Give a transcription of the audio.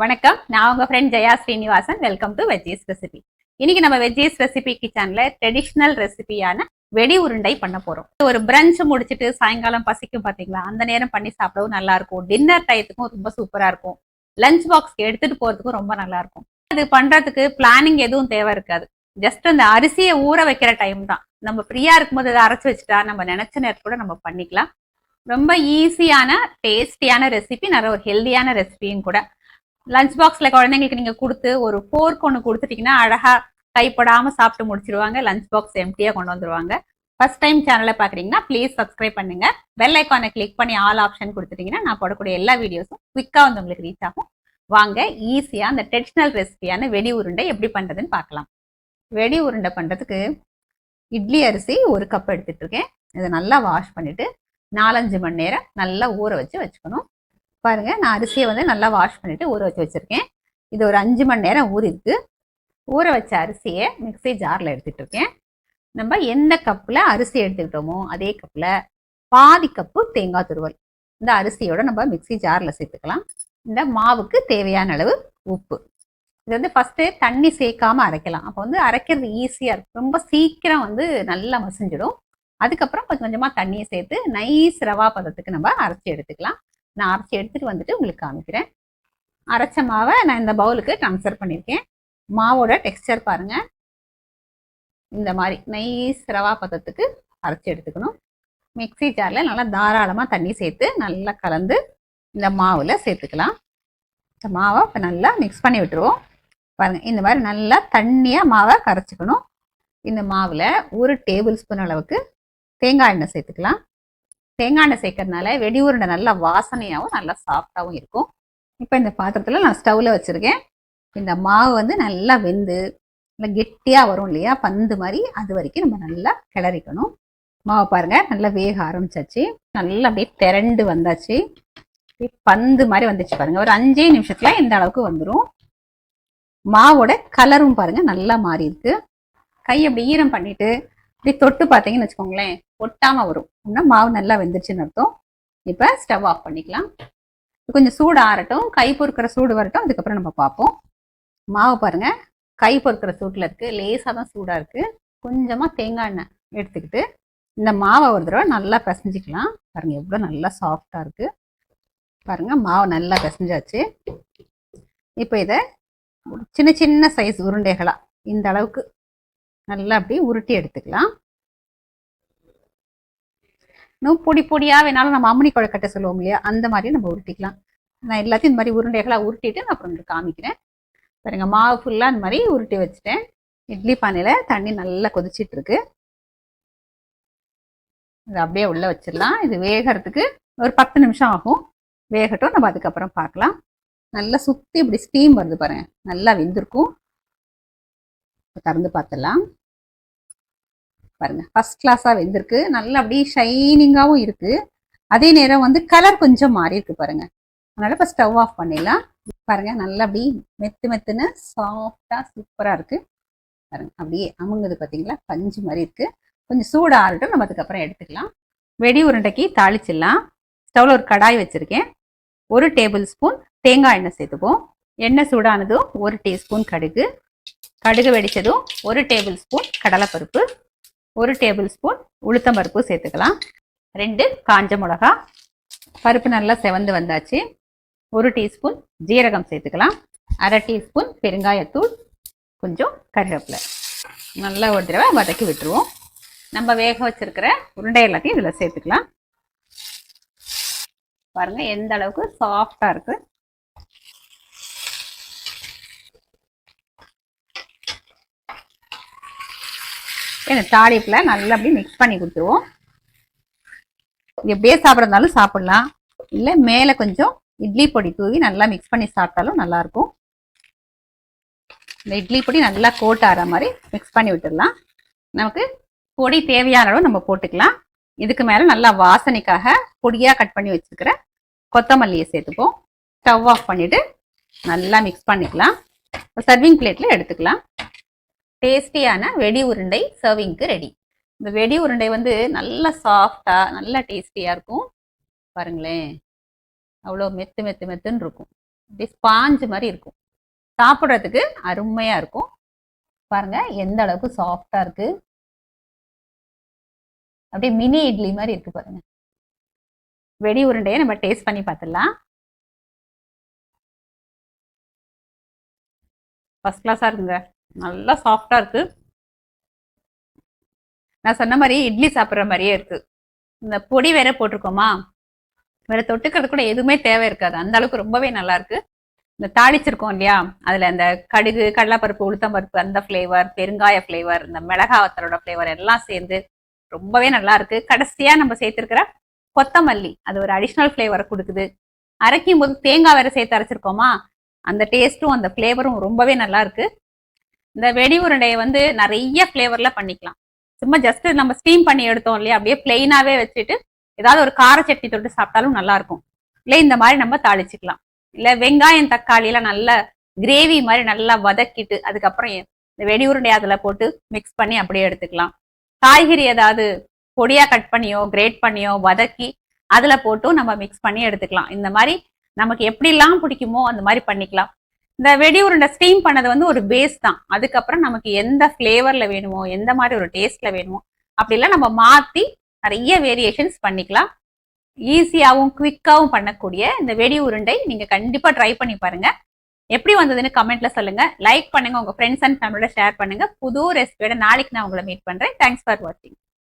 வணக்கம். நான் உங்க friend Jaya Srinivasan. Welcome to veggies recipe இன்னைக்கு நம்ம வெஜ்ஜீஸ் ரெசிபி கிச்சன்ல ட்ரெடிஷ்னல் ரெசிபியான வெடி உருண்டை பண்ண போறோம். ஒரு பிரஞ்ச் முடிச்சிட்டு சாயங்காலம் பசிக்கும் பாத்தீங்களா? அந்த நேரம் பண்ணி சாப்பிடவும் நல்லா இருக்கும். டின்னர் டயத்துக்கும் ரொம்ப சூப்பரா இருக்கும். லஞ்ச் பாக்ஸ்க்கு எடுத்துட்டு போறதுக்கும் ரொம்ப நல்லா இருக்கும். அது பண்றதுக்கு பிளானிங் எதுவும் தேவை இருக்காது. ஜஸ்ட் அந்த அரிசியை ஊற வைக்கிற டைம் தான். நம்ம ஃப்ரீயா இருக்கும்போது அதை அரைச்சு வச்சுட்டா நம்ம நினைச்ச நேரத்து கூட நம்ம பண்ணிக்கலாம். ரொம்ப ஈஸியான டேஸ்டியான ரெசிபி நல்ல ஒரு ஹெல்தியான ரெசிபியும் கூட. லஞ்ச் பாக்ஸ்ல குழந்தைங்களுக்கு நீங்க கொடுத்து ஒரு ஃபோர்க் ஒன்று கொடுத்துட்டீங்கன்னா அழகா கைப்படாம சாப்பிட்டு முடிச்சிருவாங்க. லஞ்ச் பாக்ஸ் எம்டியா கொண்டு வந்துருவாங்க. ஃபர்ஸ்ட் டைம் சேனலை பாக்குறீங்கன்னா ப்ளீஸ் சப்ஸ்கிரைப் பண்ணுங்க. பெல் ஐக்கானை கிளிக் பண்ணி ஆல் ஆப்ஷன் கொடுத்துட்டீங்கன்னா நான் போடக்கூடிய எல்லா வீடியோஸும் குவிக்கா வந்து உங்களுக்கு ரீச் ஆகும். வாங்க ஈஸியா அந்த ட்ரெடிஷ்னல் ரெசிபியான வெடி உருண்டை எப்படி பண்றதுன்னு பார்க்கலாம். வெடி உருண்டை பண்றதுக்கு இட்லி அரிசி ஒரு கப் எடுத்துட்டு இருக்கேன். இதை நல்லா வாஷ் பண்ணிட்டு நாலஞ்சு மணி நேரம் நல்லா ஊற வச்சு வச்சுக்கணும். பாருங்கள் நான் அரிசியை வந்து நல்லா வாஷ் பண்ணிவிட்டு ஊற வச்சு வச்சிருக்கேன். இது ஒரு அஞ்சு மணி நேரம் ஊறிருக்கு. ஊற வச்ச அரிசியை மிக்ஸி ஜாரில் எடுத்துகிட்டு இருக்கேன். நம்ம எந்த கப்பில் அரிசி எடுத்துக்கிட்டோமோ அதே கப்பில் பாதி கப்பு தேங்காய் துருவல். இந்த அரிசியோட நம்ம மிக்ஸி ஜாரில் சேர்த்துக்கலாம். இந்த மாவுக்கு தேவையான அளவு உப்பு. இது வந்து ஃபஸ்ட்டு தண்ணி சேர்க்காம அரைக்கலாம். அப்போ வந்து அரைக்கிறது ஈஸியாக இருக்கும். ரொம்ப சீக்கிரம் வந்து நல்லா மசிஞ்சிடும். அதுக்கப்புறம் கொஞ்சம் கொஞ்சமாக தண்ணியை சேர்த்து நைஸ் ரவா பதத்துக்கு நம்ம அரைச்சி எடுத்துக்கலாம். நான் அரைச்சி எடுத்துகிட்டு வந்துட்டு உங்களுக்கு காமிக்கிறேன். அரைச்ச மாவை நான் இந்த பவுலுக்கு ட்ரான்ஸ்ஃபர் பண்ணியிருக்கேன். மாவோட டெக்ஸ்டர் பாருங்கள் இந்த மாதிரி நைஸ் ரவா பதத்துக்கு அரைச்சி எடுத்துக்கணும். மிக்ஸி ஜாரில் நல்லா தாராளமாக தண்ணி சேர்த்து நல்லா கலந்து இந்த மாவில் சேர்த்துக்கலாம். இந்த மாவை இப்போ நல்லா மிக்ஸ் பண்ணி விட்டுருவோம். பாருங்கள் இந்த மாதிரி நல்லா தண்ணியாக மாவை கரைச்சிக்கணும். இந்த மாவில் ஒரு டேபிள் ஸ்பூன் அளவுக்கு தேங்காய் எண்ணெய் சேர்த்துக்கலாம். தேங்காய் எண்ணெய் சேர்க்கறதுனால வெடி உருண்டை நல்லா வாசனையாகவும் நல்லா சாஃப்டாகவும் இருக்கும். இப்போ இந்த பாத்திரத்தில் நான் ஸ்டவ்வில் வச்சுருக்கேன். இந்த மாவு வந்து நல்லா வெந்து நல்லா கெட்டியாக வரும் இல்லையா? பந்து மாதிரி அது வரைக்கும் நம்ம நல்லா கிளறிக்கணும். மாவை பாருங்கள் நல்லா வேக ஆரம்பிச்சாச்சு. நல்லா அப்படியே திரண்டு வந்தாச்சு. அப்படியே பந்து மாதிரி வந்துச்சு பாருங்கள் ஒரு அஞ்சே நிமிஷத்தில் இந்த அளவுக்கு வந்துடும் மாவோட கலரும் பாருங்க நல்லா மாறி இருக்கு கை அப்படி ஈரம் பண்ணிட்டு இப்படி தொட்டு பார்த்தீங்கன்னு வச்சுக்கோங்களேன் ஒட்டாமல் வரும். அப்படின்னா மாவு நல்லா வெந்துருச்சுன்னு அர்த்தம். இப்போ ஸ்டவ் ஆஃப் பண்ணிக்கலாம். கொஞ்சம் சூடு ஆறட்டும் கை பொறுக்கிற சூடு வரட்டும் அதுக்கப்புறம் நம்ம பார்ப்போம். மாவு பாருங்க கை பொறுக்கிற சூட்டில் இருக்குது லேசாக தான் சூடாக இருக்குது கொஞ்சமாக தேங்காய் எண்ணெய் எடுத்துக்கிட்டு இந்த மாவை ஒரு தடவை நல்லா பிசைஞ்சிக்கலாம். பாருங்கள் எவ்வளோ நல்லா சாஃப்டாக இருக்குது பாருங்கள் மாவு நல்லா பிசைஞ்சாச்சு. இப்போ இதை சின்ன சின்ன சைஸ் உருண்டைகளாக இந்த அளவுக்கு நல்லா அப்படி உருட்டி எடுத்துக்கலாம். இன்னும் பொடி பொடியாக வேணாலும் நம்ம அம்மனி குழக்கட்டை சொல்லுவோம் இல்லையா அந்த மாதிரி நம்ம உருட்டிக்கலாம். நான் எல்லாத்தையும் இந்த மாதிரி உருண்டைகளாக உருட்டிட்டு நான் அப்புறம் காமிக்கிறேன். பாருங்க மாவு ஃபுல்லாக இந்த மாதிரி உருட்டி வச்சுட்டேன். இட்லி பானையில் தண்ணி நல்லா கொதிச்சிட்டு இருக்கு. இது அப்படியே உள்ள வச்சிடலாம். இது வேகிறதுக்கு ஒரு பத்து நிமிஷம் ஆகும். வேகட்டும் நம்ம அதுக்கப்புறம் பார்க்கலாம். நல்லா சுற்றி இப்படி ஸ்டீம் வருது பாருங்க. நல்லா வெந்திருக்கும். திறந்து பார்த்துடலாம். பாருங்க ஃபர்ஸ்ட் கிளாஸாக வெந்திருக்கு. நல்லா அப்படியே ஷைனிங்காகவும் இருக்கு. அதே நேரம் வந்து கலர் கொஞ்சம் மாறி இருக்கு பாருங்க. அதனால இப்போ ஸ்டவ் ஆஃப் பண்ணிடலாம். பாருங்க நல்லா அப்படியே மெத்து மெத்துன்னு சாஃப்டாக சூப்பராக இருக்கு. பாருங்க அப்படியே அமுங்குது பார்த்தீங்களா பஞ்சு மாதிரி இருக்கு. கொஞ்சம் சூடு ஆறட்டும் நம்ம அதுக்கப்புறம் எடுத்துக்கலாம். வெடி உருண்டைக்கு தாளிச்சிடலாம். ஸ்டவ்வில் ஒரு கடாய் வச்சிருக்கேன். ஒரு டேபிள் ஸ்பூன் தேங்காய் எண்ணெய் சேர்த்துப்போம் எண்ணெய் சூடானதும் ஒரு டீஸ்பூன் கடுகு. கடுகு வெடிச்சதும் ஒரு டேபிள் ஸ்பூன் கடலைப்பருப்பு ஒரு டேபிள் ஸ்பூன் உளுத்தம்பருப்பு சேர்த்துக்கலாம். ரெண்டு காஞ்ச மிளகா பருப்பு நல்லா செவந்து வந்தாச்சு. ஒரு டீஸ்பூன் ஜீரகம் சேர்த்துக்கலாம். அரை டீஸ்பூன் பெருங்காயத்தூள் கொஞ்சம் கருவேப்பிலை. நல்லா ஒரு தடவை வதக்கி விட்டுருவோம். நம்ம வேக வச்சுருக்கிற உருண்டை எல்லாத்தையும் இதில் சேர்த்துக்கலாம். பாருங்கள் எந்த அளவுக்கு சாஃப்டாக இருக்குது இந்த தாளிப்பில் நல்லா அப்படியே மிக்ஸ் பண்ணி கொடுத்துருவோம். இது எப்படியே சாப்பிட்றதுனாலும் சாப்பிட்லாம். இல்லை மேலே கொஞ்சம் இட்லி பொடி தூவி நல்லா மிக்ஸ் பண்ணி சாப்பிட்டாலும் நல்லாயிருக்கும். இந்த இட்லி பொடி நல்லா கோட் ஆகிற மாதிரி மிக்ஸ் பண்ணி விட்டுடலாம். நமக்கு பொடி தேவையான அளவு நம்ம போட்டுக்கலாம். இதுக்கு மேலே நல்லா வாசனைக்காக பொடியாக கட் பண்ணி வச்சுருக்கிற கொத்தமல்லியை சேர்த்துப்போம். ஸ்டவ் ஆஃப் பண்ணிவிட்டு நல்லா மிக்ஸ் பண்ணிக்கலாம். சர்விங் பிளேட்டில் எடுத்துக்கலாம். டேஸ்டியான வெடி உருண்டை சர்விங்க்கு ரெடி இந்த வெடி உருண்டை வந்து நல்லா சாஃப்டாக நல்லா டேஸ்டியாக இருக்கும். பாருங்களேன். அவ்வளோ மெத்து மெத்து மெத்துன்னு இருக்கும். அப்படியே ஸ்பாஞ்சு மாதிரி இருக்கும். சாப்பிட்றதுக்கு அருமையாக இருக்கும். பாருங்கள் எந்த அளவுக்கு சாஃப்டாக இருக்குது அப்படியே மினி இட்லி மாதிரி இருக்குது பாருங்கள் வெடி உருண்டையை நம்ம டேஸ்ட் பண்ணி பார்த்துடலாம். ஃபர்ஸ்ட் கிளாஸாக இருக்குங்க. நல்லா சாஃப்டாக இருக்கு. நான் சொன்ன மாதிரி இட்லி சாப்பிட்ற மாதிரியே இருக்கு. இந்த பொடி வேற போட்டிருக்கோமா? வேற தொட்டுக்கிறது கூட எதுவுமே தேவை இருக்காது. அந்த அளவுக்கு ரொம்பவே நல்லா இருக்கு. இந்த தாளிச்சிருக்கோம் இல்லையா? அதுல அந்த கடுகு கடலைப்பருப்பு உளுத்தம்பருப்பு அந்த ஃப்ளேவர் பெருங்காய ஃப்ளேவர் இந்த மிளகா வத்தலோட ஃப்ளேவர் எல்லாம் சேர்ந்து ரொம்பவே நல்லா இருக்கு. கடைசியா நம்ம சேர்த்திருக்கிற கொத்தமல்லி அது ஒரு அடிஷ்னல் ஃப்ளேவரை கொடுக்குது. அரைக்கும் போது தேங்காய் வேற சேர்த்து அரைச்சிருக்கோமா? அந்த டேஸ்ட்டும் அந்த ஃப்ளேவரும் ரொம்பவே நல்லா இருக்கு. இந்த வெடி உருண்டையை வந்து நிறைய ஃப்ளேவர்ல பண்ணிக்கலாம். சும்மா ஜஸ்ட் நம்ம ஸ்டீம் பண்ணி எடுத்தோம் இல்லையா? அப்படியே பிளெயினாவே வச்சுட்டு ஏதாவது ஒரு கார சட்னி தொட்டு சாப்பிட்டாலும் நல்லா இருக்கும் இல்லை இந்த மாதிரி நம்ம தாளிச்சுக்கலாம். இல்லை வெங்காயம் தக்காளி எல்லாம் நல்லா கிரேவி மாதிரி நல்லா வதக்கிட்டு அதுக்கப்புறம் இந்த வெடி உருண்டை அதில் போட்டு மிக்ஸ் பண்ணி அப்படியே எடுத்துக்கலாம். காய்கறி ஏதாவது பொடியா கட் பண்ணியோ கிரேட் பண்ணியோ வதக்கி அதில் போட்டும் நம்ம மிக்ஸ் பண்ணி எடுத்துக்கலாம். இந்த மாதிரி நமக்கு எப்படிலாம் பிடிக்குமோ அந்த மாதிரி பண்ணிக்கலாம். இந்த வெடி உருண்டை ஸ்டீம் பண்ணது வந்து ஒரு பேஸ் தான். அதுக்கப்புறம் நமக்கு எந்த ஃப்ளேவர்ல வேணுமோ எந்த மாதிரி ஒரு டேஸ்ட்ல வேணுமோ அப்படிலாம் நம்ம மாத்தி நிறைய வேரியேஷன்ஸ் பண்ணிக்கலாம். ஈஸியாகவும் குவிக்காகவும் பண்ணக்கூடிய இந்த வெடி உருண்டை நீங்க கண்டிப்பா ட்ரை பண்ணி பாருங்க. எப்படி வந்ததுன்னு கமெண்ட்ல சொல்லுங்க. லைக் பண்ணுங்க உங்க ஃப்ரெண்ட்ஸ் அண்ட் ஃபேமிலியோட ஷேர் பண்ணுங்க. புது ரெசிபியோட நாளைக்கு நான் உங்களை மீட் பண்றேன். தேங்க்ஸ் ஃபார் வாட்சிங்